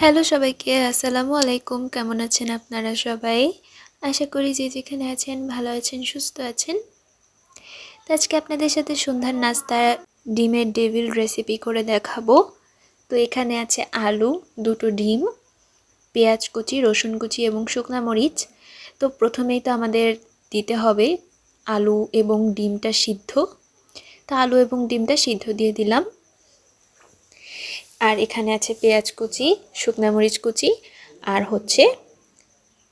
Hello সবাইকে, আসসালামু আলাইকুম। কেমন আছেন আপনারা সবাই? আশা করি যে যেখানে আছেন, ভালো আছেন, সুস্থ আছেন। তো আজকে আপনাদের সাথে সন্ধ্যার নাস্তা, ডিমের ডেভিল রেসিপি করে দেখাবো। তো এখানে আছে আলু, দুটো ডিম, পেঁয়াজ কুচি, রসুন কুচি এবং শুকনা মরিচ। তো প্রথমেই তো আমাদের দিতে হবে আলু এবং ডিমটা সিদ্ধ। তো আলু এবং ডিমটা সিদ্ধ দিয়ে দিলাম। আর এখানে আছে পেঁয়াজ কুচি, শুকনা মরিচ কুচি আর হচ্ছে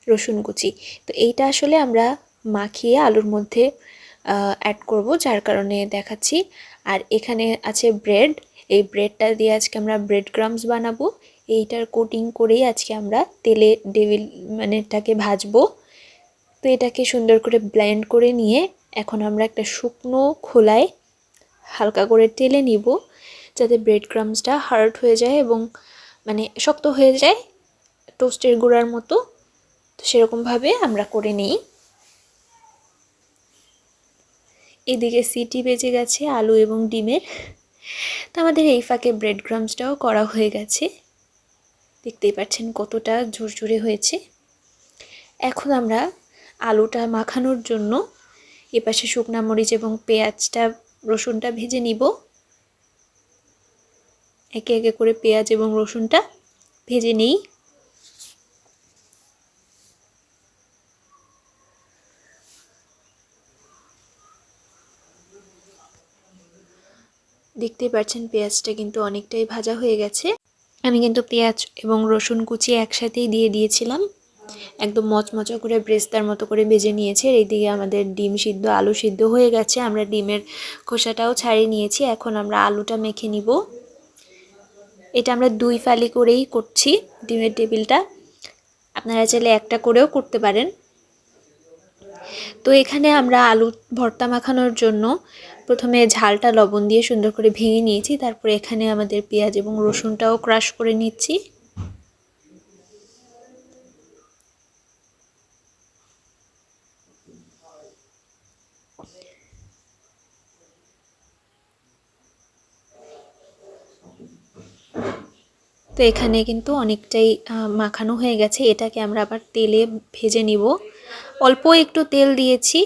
রসুন কুচি। তো এইটা আসলে আমরা মাখিয়ে আলুর মধ্যে অ্যাড করব, যার কারণে দেখাচ্ছি। আর এখানে আছে ব্রেড এই ব্রেডটা দিয়ে আজকে আমরা ব্রেড ক্রামস বানাবো। এইটার কোটিং করেই আজকে আমরা তেলে ডেভিল মানে এটাকে ভাজবো। তো এটাকে সুন্দর করে ব্লেন্ড করে নিয়ে এখন আমরা একটা শুকনো খোলায় হালকা করে টেলে নিব। যাতে ব্রেড ক্রামসটা হার্ড হয়ে যায় এবং মানে শক্ত হয়ে যায় টোস্টের গুঁড়ার মতো, তো সেরকমভাবে আমরা করে নিই। এদিকে সিটি বেজে গেছে আলু এবং ডিমের। তো আমাদের এই ফাঁকে ব্রেড ক্রামসটাও করা হয়ে গেছে। দেখতেই পাচ্ছেন কতটা ঝুরঝুরে হয়েছে। এখন আমরা আলুটা মাখানোর জন্য এপাশে শুকনা মরিচ এবং পেঁয়াজটা, রসুনটা ভেজে নিব। একে একে করে পেঁয়াজ এবং রসুনটা ভেজে নেই। দেখতেই পাচ্ছেন পেঁয়াজটা কিন্তু অনেকটাই ভাজা হয়ে গেছে। আমি কিন্তু পেঁয়াজ এবং রসুন কুচি একসাথেই দিয়ে দিয়েছিলাম। একদম মচমচা করে ব্রেস্তার মতো করে ভেজে নিয়েছে এইদিকে আমাদের ডিম সিদ্ধ, আলু সিদ্ধ হয়ে গেছে। আমরা ডিমের খোসাটাও ছাড়িয়ে নিয়েছি। এখন আমরা আলুটা মেখে নিব। এটা আমরা দুই ফালি করেই করছি ডিমের টেবিলটা। আপনারা চাইলে একটা করেও করতে পারেন। তো এখানে আমরা আলু ভর্তা মাখানোর জন্য প্রথমে ঝালটা লবণ দিয়ে সুন্দর করে ভেঙে নিয়েছি, তারপরে এখানে আমাদের পেঁয়াজ এবং রসুনটাও ক্রাশ করে নিচ্ছি। তো এখানে কিন্তু অনেকটাই মাখানো হয়ে গেছে। এটাকে আমরা আবার তেলে ভেজে নিব। অল্প একটু তেল দিয়েছি।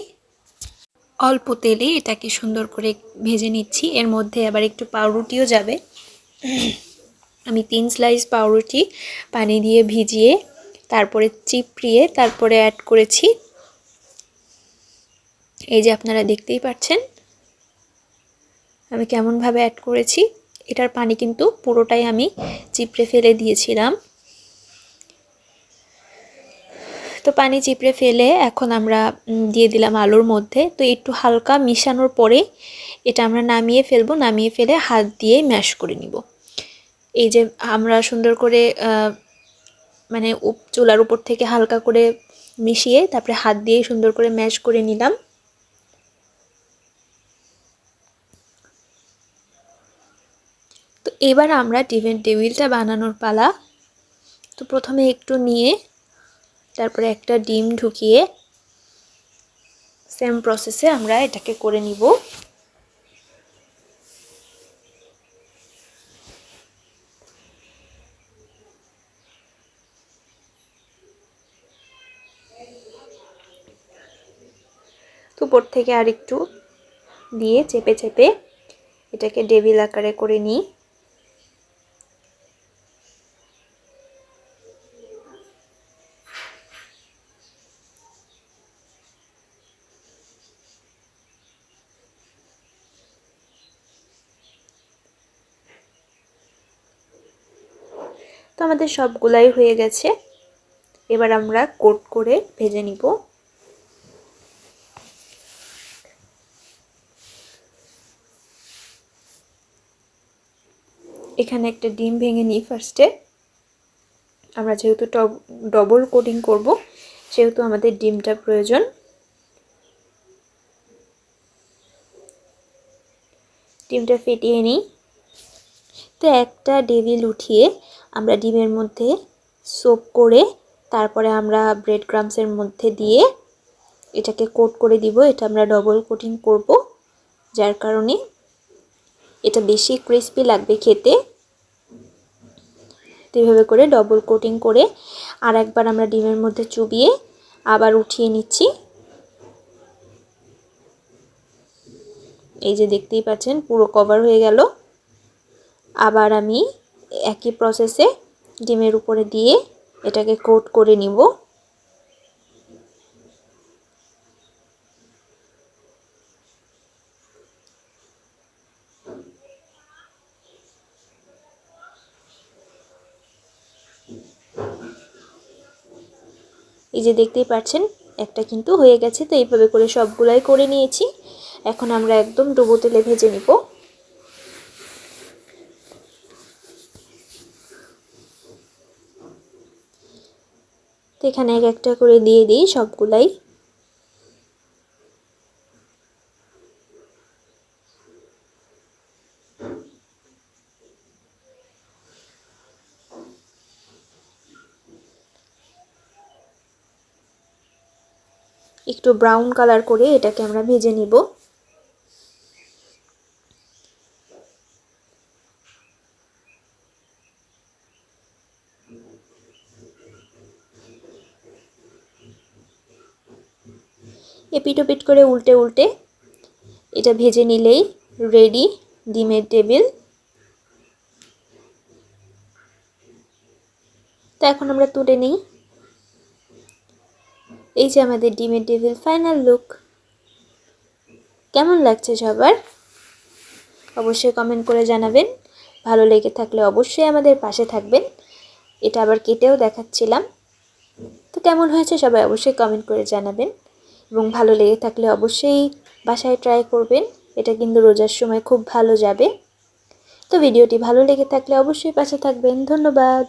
অল্প তেলে এটাকে সুন্দর করে ভেজে নিচ্ছি। এর মধ্যে আবার একটু পাউরুটিও যাবে। আমি তিন স্লাইস পাউরুটি পানি দিয়ে ভিজিয়ে, তারপরে চিপড়িয়ে, তারপরে অ্যাড করেছি। এই যে আপনারা দেখতেই পাচ্ছেন, আমি কেমনভাবে অ্যাড করেছি। এটার পানি কিন্তু পুরোটাই আমি চিপড়ে ফেলে দিয়েছিলাম। তো পানি চিপড়ে ফেলে এখন আমরা দিয়ে দিলাম আলুর মধ্যে। তো একটু হালকা মিশানোর পরে এটা আমরা নামিয়ে ফেলব, নামিয়ে ফেলে হাত দিয়ে ম্যাশ করে নিব। এই যে আমরা সুন্দর করে মানে চুলার উপর থেকে হালকা করে মিশিয়ে তারপরে হাত দিয়ে সুন্দর করে ম্যাশ করে নিলাম। এবার আমরা টিফিন টেবিলটা বানানোর পালা। তো প্রথমে একটু নিয়ে, তারপরে একটা ডিম ঢুকিয়ে সেম প্রসেসে আমরা এটাকে করে নিব। উপর থেকে আর একটু দিয়ে চেপে চেপে এটাকে ডেবিল আকারে করে নিই। তো আমাদের সবগুলাই হয়ে গেছে। এবার আমরা কোট করে ভেজে নিব। এখানে একটা ডিম ভেঙে নিই ফার্স্টে। আমরা যেহেতু ডবল কোটিং করব, সেহেতু আমাদের ডিমটা প্রয়োজন। ডিমটা ফেটিয়ে নিই। তো একটা ডেভিল উঠিয়ে আমরা ডিমের মধ্যে সোপ করে তারপরে আমরা ব্রেড ক্রামসের মধ্যে দিয়ে এটাকে কোট করে দিব। এটা আমরা ডবল কোটিং করব, যার কারণে এটা বেশি ক্রিস্পি লাগবে খেতে। এইভাবে করে ডবল কোটিং করে আর একবার আমরা ডিমের মধ্যে চুবিয়ে আবার উঠিয়ে নিচ্ছি। এই যে দেখতেই পাচ্ছেন, পুরো কভার হয়ে গেল। আবার আমি একই প্রসেসে ডিমের উপরে দিয়ে এটাকে কোট করে নিব। এই যে দেখতেই পাচ্ছেন, একটা কিন্তু হয়ে গেছে, তো এইভাবে করে সবগুলাই করে নিয়েছি। এখন আমরা একদম ডুবো তেলে ভেজে নিব। তো এখানে এক একটা করে দিয়ে দিই সবগুলাই। একটু ব্রাউন কালার করে এটাকে আমরা ভেজে নিব। এপিটোপিট করে উল্টে উল্টে এটা ভেজে নিলেই রেডি ডিমের টেবিল তো এখন আমরা তুলে নিই। এই যে আমাদের ডিমের টেবিল ফাইনাল লুক কেমন লাগছে সবার? অবশ্যই কমেন্ট করে জানাবেন। ভালো লেগে থাকলে অবশ্যই আমাদের পাশে থাকবেন। এটা আবার কেটেও দেখাচ্ছিলাম। তো কেমন হয়েছে সবাই অবশ্যই কমেন্ট করে জানাবেন। এবং ভালো লেগে থাকলে অবশ্যই বাসায় ট্রাই করবেন। এটা কিন্তু রোজার সময় খুব ভালো যাবে। তো ভিডিওটি ভালো লেগে থাকলে অবশ্যই পাশে থাকবেন। ধন্যবাদ।